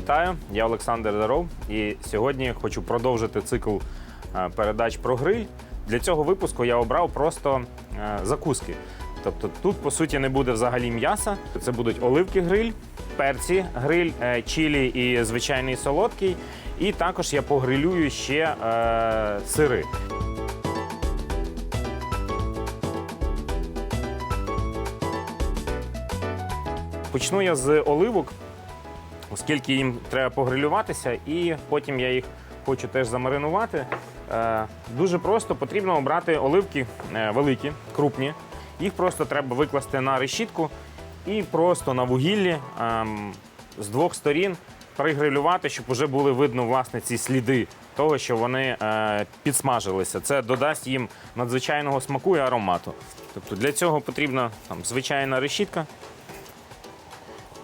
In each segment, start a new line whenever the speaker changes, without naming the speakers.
Вітаю, я Олександр Даров, і сьогодні хочу продовжити цикл е, передач про гриль. Для цього випуску я обрав просто е, закуски. Тобто тут, по суті, не буде взагалі м'яса. Це будуть оливки гриль, перці гриль, е, чілі і звичайний солодкий. І також я погрилюю ще е, сири. Почну я з оливок, оскільки їм треба погрилюватися, і потім я їх хочу теж замаринувати. Е, дуже просто потрібно обрати оливки е, великі, крупні. Їх просто треба викласти на решітку і просто на вугіллі ем, з двох сторін пригрилювати, щоб вже були видно власне ці сліди того, що вони е, підсмажилися. Це додасть їм надзвичайного смаку і аромату. Тобто для цього потрібна там, звичайна решітка.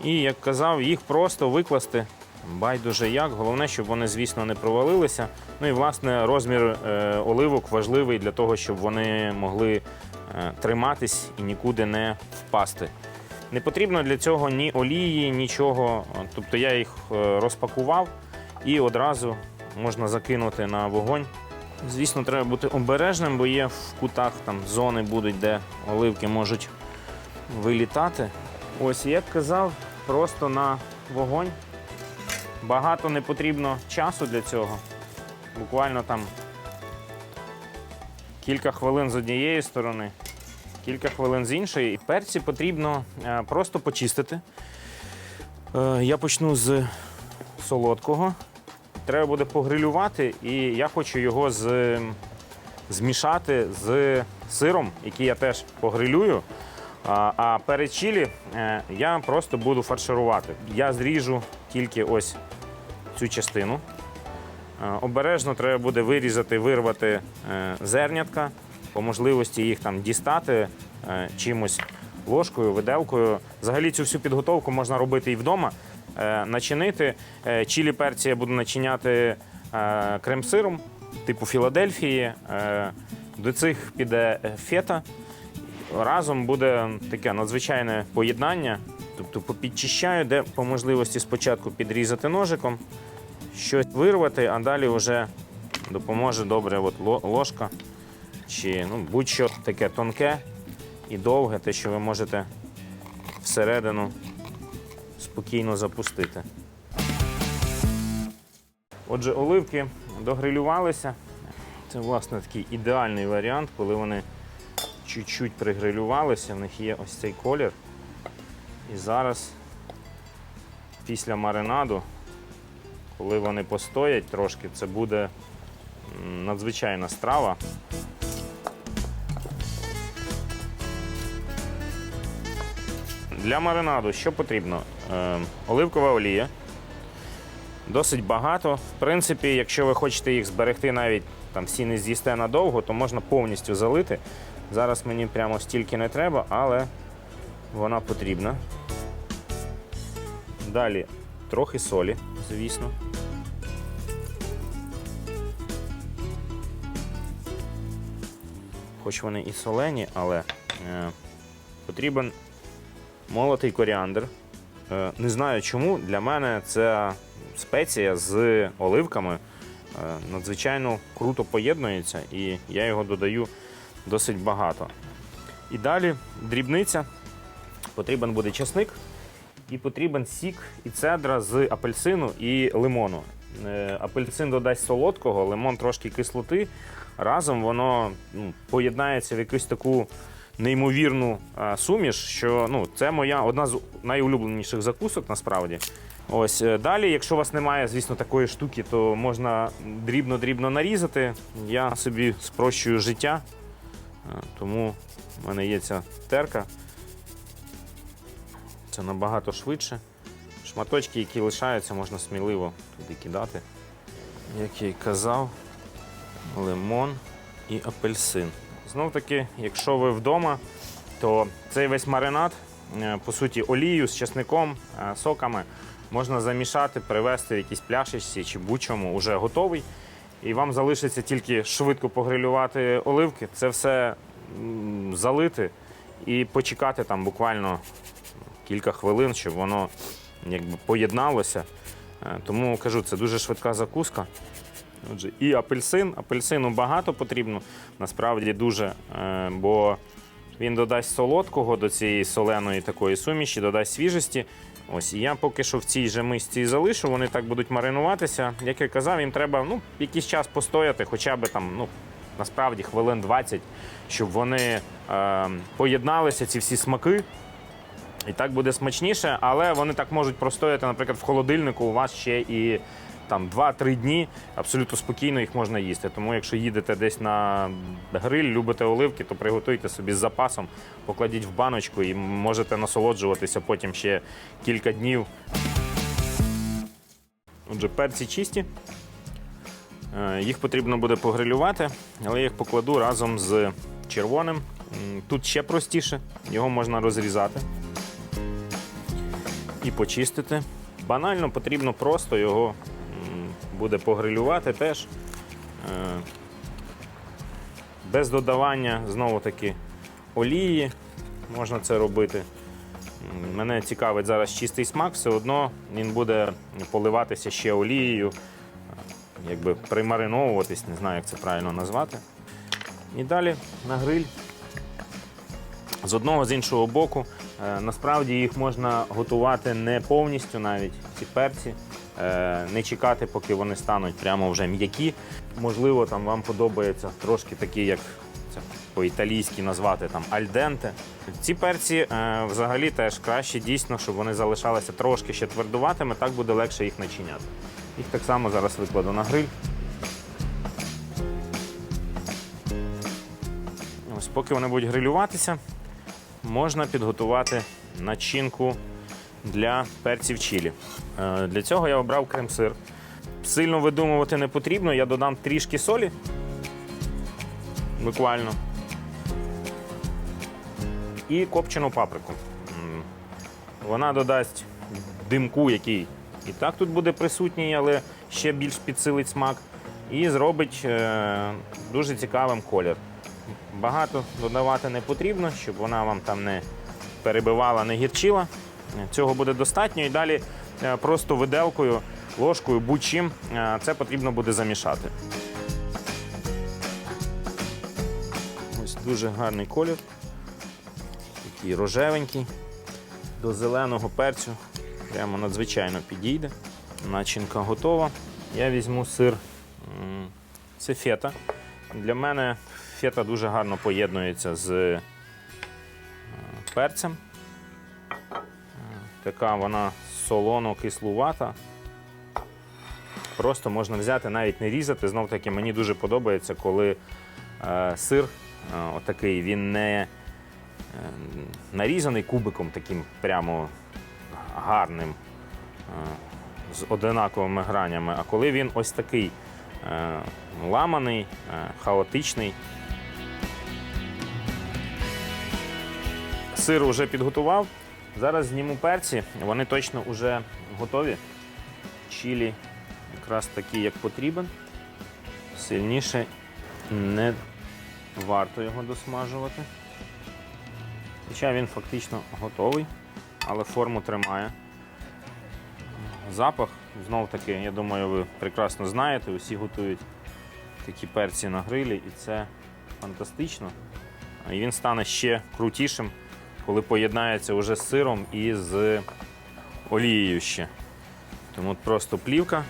І як казав, їх просто викласти байдуже як. Головне, щоб вони, звісно, не провалилися. Ну і власне розмір е, оливок важливий для того, щоб вони могли е, триматись і нікуди не впасти. Не потрібно для цього ні олії, нічого. Тобто я їх е, розпакував і одразу можна закинути на вогонь. Звісно, треба бути обережним, бо є в кутах там зони будуть, де оливки можуть вилітати. Ось, як казав, просто на вогонь. Багато не потрібно часу для цього. Буквально там кілька хвилин з однієї сторони, кілька хвилин з іншої. І перці потрібно е, просто почистити. Е, Я почну з солодкого. Треба буде погрилювати, і я хочу його з, змішати з сиром, який я теж погрилюю. А, а перед чилі е, я просто буду фарширувати. Я зріжу тільки ось цю частину. Е, Обережно треба буде вирізати, вирвати е, зернятка, по можливості їх там дістати чимось ложкою, виделкою. Взагалі цю всю підготовку можна робити і вдома. Начинити. Чилі перці я буду начиняти крем-сиром, типу Філадельфії. До цих піде фета. Разом буде таке надзвичайне поєднання. Тобто попідчищаю, де по можливості спочатку підрізати ножиком, щось вирвати, а далі вже допоможе добре от ложка чи ну, будь-що таке тонке і довге, те, що ви можете всередину спокійно запустити. Отже, оливки догрилювалися. Це, власне, такий ідеальний варіант, коли вони чуть-чуть пригрилювалися, в них є ось цей колір. І зараз, після маринаду, коли вони постоять трошки, це буде надзвичайна страва. Для маринаду що потрібно? Е, оливкова олія. Досить багато. В принципі, якщо ви хочете їх зберегти, навіть там всі не з'їсте надовго, то можна повністю залити. Зараз мені прямо стільки не треба, але вона потрібна. Далі трохи солі, звісно. Хоч вони і солені, але е, потрібен молотий коріандр. Е, не знаю чому, для мене ця спеція з оливками е, надзвичайно круто поєднується, і я його додаю досить багато. І далі дрібниця. Потрібен буде чесник, і потрібен сік і цедра з апельсину і лимону. Е, Апельсин додасть солодкого, лимон трошки кислоти. Разом воно ну, поєднається в якусь таку неймовірну а, суміш, що ну, це моя одна з найулюбленіших закусок насправді. Ось е, далі, якщо у вас немає, звісно, такої штуки, то можна дрібно-дрібно нарізати. Я собі спрощую життя, е, тому в мене є ця терка. Це набагато швидше. Шматочки, які лишаються, можна сміливо туди кидати. Як я й казав, лимон і апельсин. Знов таки, якщо ви вдома, то цей весь маринад, е, по суті, олію з чесником, е, соками можна замішати, привезти в якійсь пляшечці чи будь-чому, вже готовий. І вам залишиться тільки швидко погрилювати оливки, це все залити і почекати там буквально кілька хвилин, щоб воно якби поєдналося. Е, Тому кажу, це дуже швидка закуска. Отже, і апельсин. Апельсину багато потрібно, насправді дуже, е, бо він додасть солодкого до цієї соленої такої суміші, додасть свіжості. Ось і я поки що в цій же мисці залишу, вони так будуть маринуватися. Як я казав, їм треба ну, якийсь час постояти, хоча б там, ну, насправді хвилин 20, щоб вони е, поєдналися, ці всі смаки. І так буде смачніше, але вони так можуть простояти, наприклад, в холодильнику у вас ще і там 2-3 дні. Абсолютно спокійно їх можна їсти. Тому якщо їдете десь на гриль, любите оливки, то приготуйте собі з запасом, покладіть в баночку і можете насолоджуватися потім ще кілька днів. Отже, перці чисті. Е, Їх потрібно буде погрилювати, але я їх покладу разом з червоним. Тут ще простіше, його можна розрізати і почистити. Банально потрібно просто його буде погрилювати теж. Е, Без додавання знову таки олії можна це робити. Мене цікавить зараз чистий смак, все одно він буде поливатися ще олією, якби примариновуватись, не знаю, як це правильно назвати. І далі на гриль з одного з іншого боку. Е, Насправді їх можна готувати не повністю навіть ці перці, не чекати, поки вони стануть прямо вже м'які. Можливо, там вам подобається трошки такі, як це по-італійськи назвати там альденте. Ці перці е, взагалі теж краще дійсно, щоб вони залишалися трошки ще твердуватими, так буде легше їх начиняти. Їх так само зараз викладу на гриль. Ось поки вони будуть грилюватися, можна підготувати начинку для перців чилі. Е, Для цього я обрав крем-сир. Сильно видумувати не потрібно, я додам трішки солі. Буквально. І копчену паприку. Вона додасть димку, який і так тут буде присутній, але ще більш підсилить смак. І зробить е, дуже цікавим колір. Багато додавати не потрібно, щоб вона вам там не перебивала, не гірчила. Цього буде достатньо. І далі е, просто виделкою, ложкою, будь-чим е, це потрібно буде замішати. Ось дуже гарний колір. Такий рожевенький. До зеленого перцю. Прямо надзвичайно підійде. Начинка готова. Я візьму сир. Це фета. Для мене фета дуже гарно поєднується з е, перцем. Така вона солоно-кислувата. Просто можна взяти, навіть не різати. Знов таки мені дуже подобається, коли е, сир е, отакий, він не е, нарізаний кубиком таким прямо гарним, е, з одинаковими гранями, а коли він ось такий е, ламаний, е, хаотичний. Сир вже підготував. Зараз зніму перці, вони точно вже готові. Чілі якраз такі, як потрібен. Сильніше не варто його досмажувати. Хоча він фактично готовий, але форму тримає. Запах, знов таки, я думаю, ви прекрасно знаєте, усі готують такі перці на грилі, і це фантастично. І він стане ще крутішим, коли поєднається вже з сиром і з олією ще. Тому от просто плівка.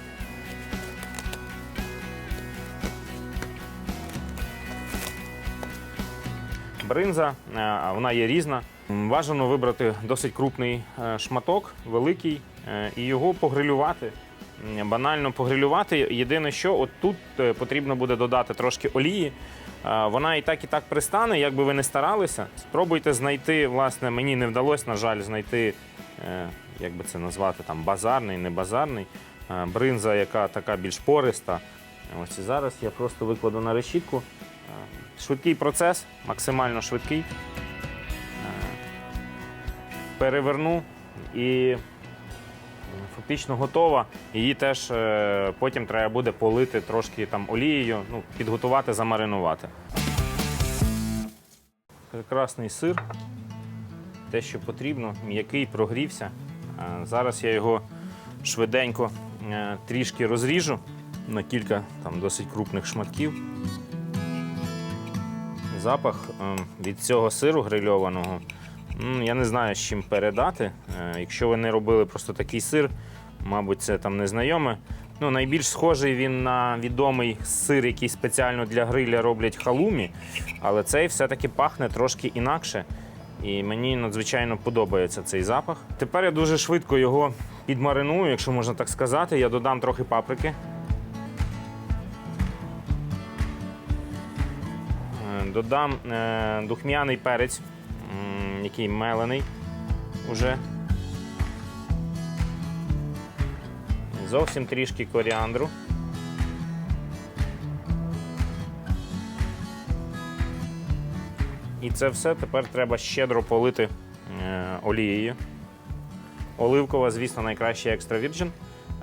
Бринза, е, вона є різна. Бажано вибрати досить крупний е, шматок, великий, е, і його погрилювати. Банально погрилювати. Єдине, що от тут е, потрібно буде додати трошки олії. Е, Вона і так, і так пристане, як би ви не старалися. Спробуйте знайти, власне, мені не вдалося, на жаль, знайти, е, як би це назвати, там базарний, не базарний. Бринза, яка така більш пориста. Ось і зараз я просто викладу на решітку. Швидкий процес, максимально швидкий. Переверну і фактично готова. Її теж е, потім треба буде полити трошки там олією, ну, підготувати, замаринувати. Прекрасний сир. Те, що потрібно, м'який, прогрівся. Е, Зараз я його швиденько е, трішки розріжу на кілька там досить крупних шматків. Запах е, від цього сиру грильованого. Я не знаю, з чим передати. Е, Якщо ви не робили просто такий сир, мабуть, це там незнайоме. Ну, найбільш схожий він на відомий сир, який спеціально для гриля роблять халумі, але цей все-таки пахне трошки інакше. І мені надзвичайно подобається цей запах. Тепер я дуже швидко його підмариную, якщо можна так сказати. Я додам трохи паприки. Е, Додам е, духмяний перець, який мелений уже. Зовсім трішки коріандру. І це все тепер треба щедро полити е, олією. Оливкова, звісно, найкращий екстра virgin.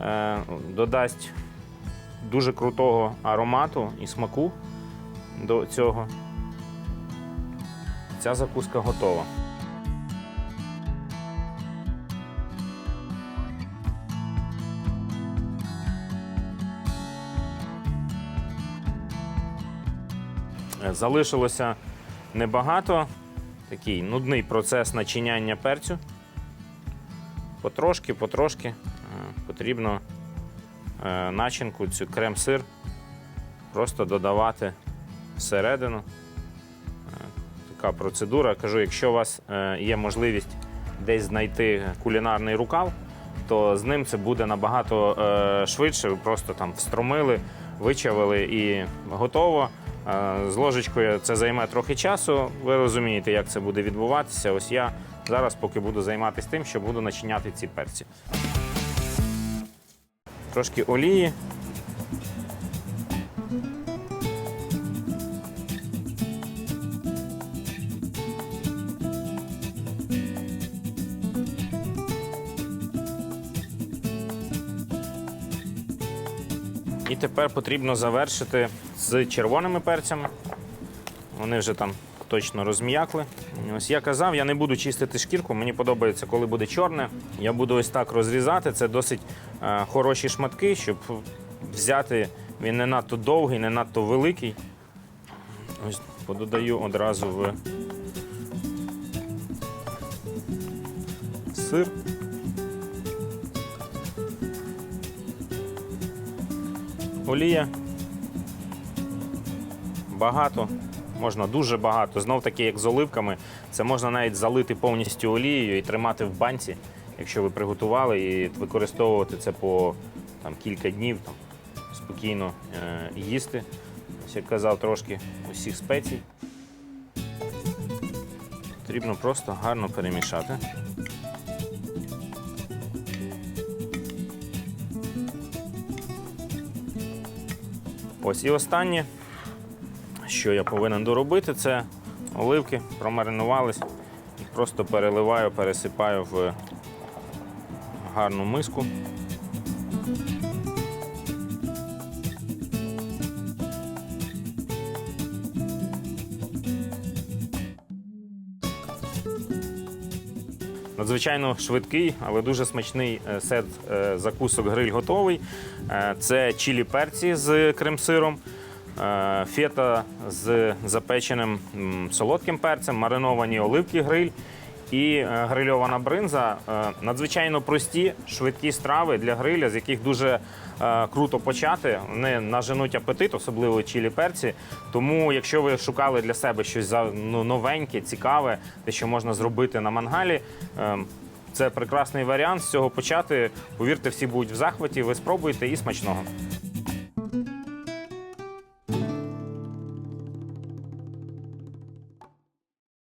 Е, додасть дуже крутого аромату і смаку до цього. Ця закуска готова. Е, Залишилося небагато. Такий нудний процес начиняння перцю. Потрошки, потрошки е, потрібно е, начинку, цю крем-сир просто додавати всередину. Така процедура. Кажу, якщо у вас е, є можливість десь знайти кулінарний рукав, то з ним це буде набагато е, швидше. Ви просто там встромили, вичавили і готово. Е, З ложечкою це займе трохи часу. Ви розумієте, як це буде відбуватися. Ось я зараз поки буду займатися тим, що буду начиняти ці перці. Трошки олії. І тепер потрібно завершити з червоними перцями. Вони вже там точно розм'якли. Ось я казав, я не буду чистити шкірку. Мені подобається, коли буде чорне. Я буду ось так розрізати. Це досить е, хороші шматки, щоб взяти. Він не надто довгий, не надто великий. Ось пододаю одразу в сир. Олія. Багато, можна дуже багато. Знов таки, як з оливками, це можна навіть залити повністю олією і тримати в банці, якщо ви приготували, і використовувати це по там, кілька днів, там, спокійно е, їсти. Ось як казав, трошки усіх спецій. Потрібно просто гарно перемішати. Ось і останнє, що я повинен доробити, це оливки промаринувались. Просто переливаю, пересипаю в гарну миску. Надзвичайно швидкий, але дуже смачний е, сет е, закусок гриль готовий. Е, Це чілі перці з крем-сиром, фета з запеченим солодким перцем, мариновані оливки гриль і е, грильована бринза. Е, Надзвичайно прості, швидкі страви для гриля, з яких дуже е, круто почати. Вони наженуть апетит, особливо чилі перці. Тому, якщо ви шукали для себе щось ну, новеньке, цікаве, те, що можна зробити на мангалі. Це прекрасний варіант з цього почати. Повірте, всі будуть в захваті. Ви спробуєте і смачного.